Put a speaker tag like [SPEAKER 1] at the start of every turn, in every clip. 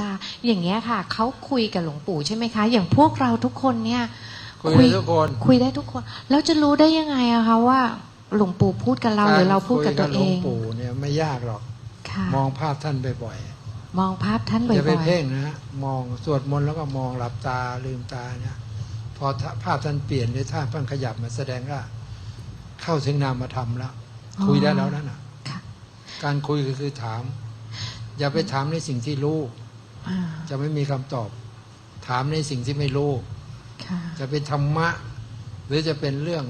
[SPEAKER 1] ตาอย่างเงี้ยค่ะเขาคุยกับหลวงปู่ใช่ไหมคะ อย่างพวกเราทุกคนเนี่ย
[SPEAKER 2] คุยได้ทุกคน
[SPEAKER 1] คุยได้ทุกคน แล้วจะรู้ได้ยังไงอะคะว่า หลวงปู่พูดกับเราหรือเราพูดกับตัวเอ
[SPEAKER 2] คุย
[SPEAKER 1] ง
[SPEAKER 2] หลวงปู่เนี่ยไม่ยากหรอก
[SPEAKER 1] ค่ะ
[SPEAKER 2] มองภาพท่านบ่อย
[SPEAKER 1] มองภาพท่าน
[SPEAKER 2] ๆ
[SPEAKER 1] บ่
[SPEAKER 2] อย่าไป
[SPEAKER 1] อย
[SPEAKER 2] เพ่งนะมองสวดมนต์แล้วก็มองหลับตาลืมตาเนี่ยพอภาพท่านเปลี่ยนหรือท่าท่านขยับมาแสดงว่า เข้าถึงนามธรรมแล้วคุยได้แล้วนั่นน่ะ
[SPEAKER 1] ๆค่ะ
[SPEAKER 2] การคุยก็คือถาม อย่าไปถามในสิ่งที่รู้
[SPEAKER 1] อ่า
[SPEAKER 2] จะไม่มีคำตอบ ถามในสิ่งที่ไม่รู้
[SPEAKER 1] ค่ะ
[SPEAKER 2] จะเป็นธรรมะ หรือจะเป็นเรื่อง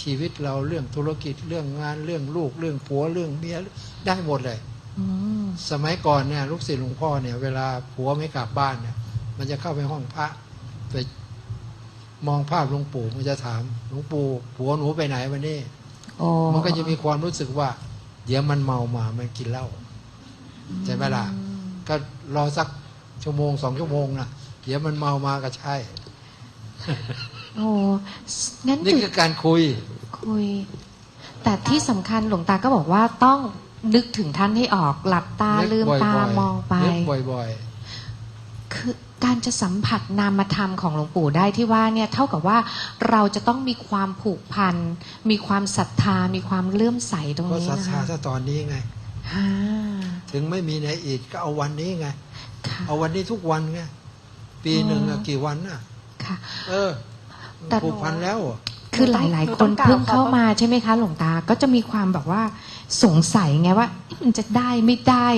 [SPEAKER 2] ชีวิตเราเรื่องธุรกิจเรื่องงานเรื่องลูกเรื่องผัวเรื่องเมียได้หมดเลย
[SPEAKER 1] อืม
[SPEAKER 2] สมัยก่อนเนี่ยลูกศิษย์หลวงพ่อเนี่ย เวลาผัวไม่กลับบ้านเนี่ย มันจะเข้าไปห้องพระไปมองภาพหลวงปู่มันจะถามหลวงปู่ผัวหนูไปไหนวันนี้
[SPEAKER 1] โอ้
[SPEAKER 2] มันก็จะมีความรู้สึกว่า เดี๋ยวมันเมามามันกินเหล้าใช่ไหมล่ะ
[SPEAKER 1] อืม
[SPEAKER 2] ก็รอสัก ชั่วโมงสองชั่วโมงนะเดี๋ยวมันเมามาก็ใช่
[SPEAKER 1] โอ้งั้น
[SPEAKER 2] นี่
[SPEAKER 1] จุด
[SPEAKER 2] คือการคุย
[SPEAKER 1] คุย แต่ที่สำคัญหลวงตาก็บอกว่าต้องนึกถึงท่านให้ออกหลับตา
[SPEAKER 2] นึก
[SPEAKER 1] ลืมตา
[SPEAKER 2] บ่อยๆ
[SPEAKER 1] มองไป
[SPEAKER 2] นึกบ่อย
[SPEAKER 1] คือการจะสัมผัสนามธรรมของหลวงปู่ได้ที่ว่าเนี่ยเท่ากับว่าเราจะต้องมีความผูกพัน มีความศรัทธา มีความเลื่อมใสตร
[SPEAKER 2] ๆ
[SPEAKER 1] ง
[SPEAKER 2] เพราะ
[SPEAKER 1] นี้
[SPEAKER 2] ศรัท
[SPEAKER 1] นะ
[SPEAKER 2] ธา
[SPEAKER 1] คะ
[SPEAKER 2] ถ้าตอนนี้ไง
[SPEAKER 1] ฮ่า
[SPEAKER 2] ถึงไม่มีในอีกก็เอาวันนี้ไง
[SPEAKER 1] ค่ะ
[SPEAKER 2] เอาวันนี้ทุกวันไงปีหนึ่งอะ
[SPEAKER 1] อ๋อ
[SPEAKER 2] กี่วันน่ะ
[SPEAKER 1] ค่ะ
[SPEAKER 2] เออ
[SPEAKER 1] แต่
[SPEAKER 2] ผูกพันแล้วอะ
[SPEAKER 1] คือหลาย ๆ คนเพิ่งเข้ามาใช่ไหมคะ หลวงตาก็จะมีความแบบว่าสงสัยไงว่าเอ๊ะมันจะได้ไม่ได้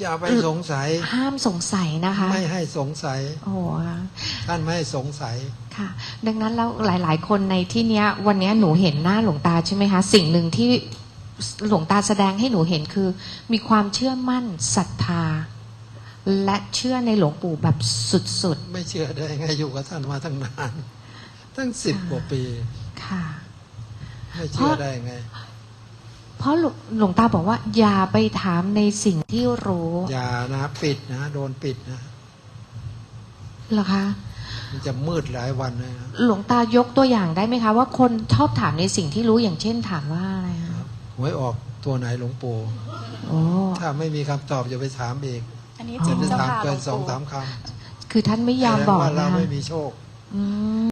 [SPEAKER 2] อย่าไปสงสัย
[SPEAKER 1] ห้ามสงสัยนะคะ
[SPEAKER 2] ไม่ให้สงสัย
[SPEAKER 1] โอ้โห
[SPEAKER 2] ท่านไม่ให้สงสัย
[SPEAKER 1] ค่ะ ดังนั้นแล้วหลาย ๆ คนในที่เนี้ย วันเนี้ยหนูเห็นหน้าหลวงตาใช่ไหมคะ สิ่งหนึ่งที่หลวงตาแสดงให้หนูเห็นคือ มีความเชื่อมั่นศรัทธา และเชื่อในหลวงปู่แบบสุด
[SPEAKER 2] ไม่เชื่อได้ไงอยู่กับท่านมาตั้งนาน ตั้งสิบกว่าปี
[SPEAKER 1] ๆค่ะ
[SPEAKER 2] ไม่เชื่อได้ไง
[SPEAKER 1] เพราะหลวงหลวงตาบอกว่า อย่าไปถามในสิ่งที่รู้
[SPEAKER 2] อย่านะปิดนะโดนปิดนะ
[SPEAKER 1] เหรอคะ
[SPEAKER 2] มันจะมืดหลายวันเลยนะ
[SPEAKER 1] หลวงตายกตัวอย่างได้ไหมคะ ว่าคนชอบถามในสิ่งที่รู้อย่างเช่นถามว่าอะไรคะ
[SPEAKER 2] หวยออกตัวไหนหลวงปู่
[SPEAKER 1] โอ้
[SPEAKER 2] ถ้าไม่มีคำตอบอย่าไปถามอีก
[SPEAKER 3] อันนี้
[SPEAKER 1] อ๋อ
[SPEAKER 3] จริ
[SPEAKER 2] จะ
[SPEAKER 3] ง
[SPEAKER 2] ไป
[SPEAKER 3] เจ้า
[SPEAKER 2] ถาม
[SPEAKER 3] ค่ะหล
[SPEAKER 2] เกิ
[SPEAKER 3] วนง
[SPEAKER 2] สอง
[SPEAKER 3] ปู่
[SPEAKER 2] สามค
[SPEAKER 1] คือท่านไม่ำยอม
[SPEAKER 2] แสดง
[SPEAKER 1] บอก
[SPEAKER 2] ว่า
[SPEAKER 1] นะ
[SPEAKER 2] เรา
[SPEAKER 1] คะ
[SPEAKER 2] ไม่มีโชค
[SPEAKER 1] อืม